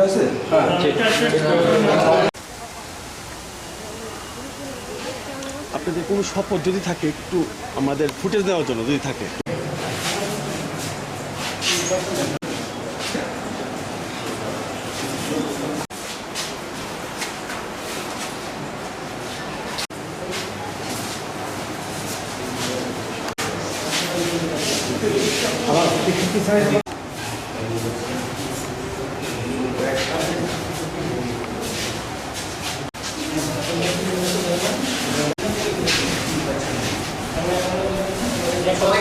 হয়েছে? আপনাদের কোনো শপথ যদি থাকে একটু আমাদের ফুটেজ দেওয়ার জন্য যদি থাকে।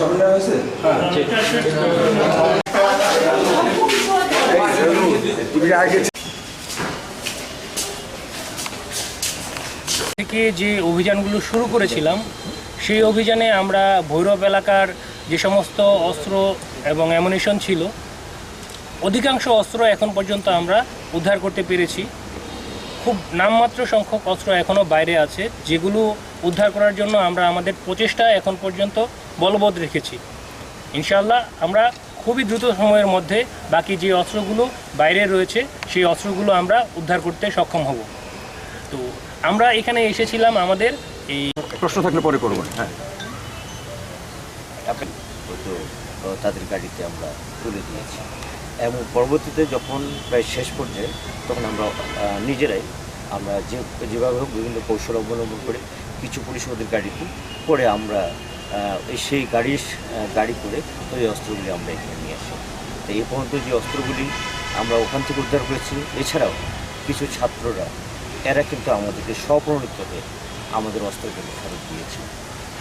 হয়েছে থেকে যে অভিযানগুলো শুরু করেছিলাম সেই অভিযানে আমরা ভৈরব এলাকার যে সমস্ত অস্ত্র এবং অ্যামুনিশন ছিল অধিকাংশ অস্ত্র এখন পর্যন্ত আমরা উদ্ধার করতে পেরেছি। খুব নামমাত্র সংখ্যক অস্ত্র এখনও বাইরে আছে যেগুলো উদ্ধার করার জন্য আমরা আমাদের প্রচেষ্টা এখন পর্যন্ত বলবৎ রেখেছি। ইনশাল্লাহ আমরা খুবই দ্রুত সময়ের মধ্যে বাকি যে অস্ত্রগুলো বাইরে রয়েছে সেই অস্ত্রগুলো আমরা উদ্ধার করতে সক্ষম হব। তো আমরা এখানে এসেছিলাম আমাদের এই প্রশ্ন থাকলে পরে করব হ্যাঁ। তাদের গাড়িতে আমরা তুলে দিয়েছি। এবং পরবর্তীতে যখন প্রায় শেষ পর্যায়ে তখন আমরা নিজেরাই আমরা যে, যেভাবে হোক বিভিন্ন কৌশল অবলম্বন করে কিছু পুলিশ ওদের গাড়িতে পরে আমরা সেই গাড়ির গাড়ি করে ওই অস্ত্রগুলি আমরা এখানে নিয়ে আসি। তো এই পর্যন্ত যে অস্ত্রগুলি আমরা ওখান থেকে উদ্ধার করেছি, এছাড়াও কিছু ছাত্ররা, এরা কিন্তু আমাদেরকে স্বপ্রণিত হয়ে আমাদের অস্ত্রগুলি ফেরত দিয়েছে।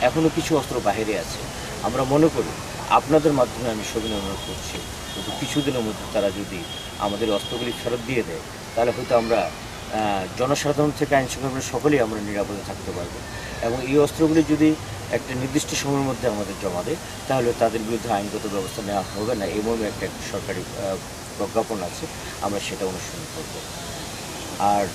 এখনও কিছু অস্ত্র বাইরে আছে। আমরা মনে করি আপনাদের মাধ্যমে আমি সবিন অনুরোধ করছি কিন্তু কিছুদিনের মধ্যে তারা যদি আমাদের অস্ত্রগুলি ফেরত দিয়ে দেয়, তাহলে হয়তো আমরা জনসাধারণ থেকে আইন শৃঙ্খলা সকলেই আমরা নিরাপদে থাকতে পারব। এবং এই অস্ত্রগুলি যদি একটা নির্দিষ্ট সময়ের মধ্যে আমাদের জমা দেয়, তাহলে তাদের বিরুদ্ধে আইনগত ব্যবস্থা নেওয়া হবে না মর্মে একটা সরকারি প্রজ্ঞাপন আছে। আমরা সেটা অনুসরণ করব। আর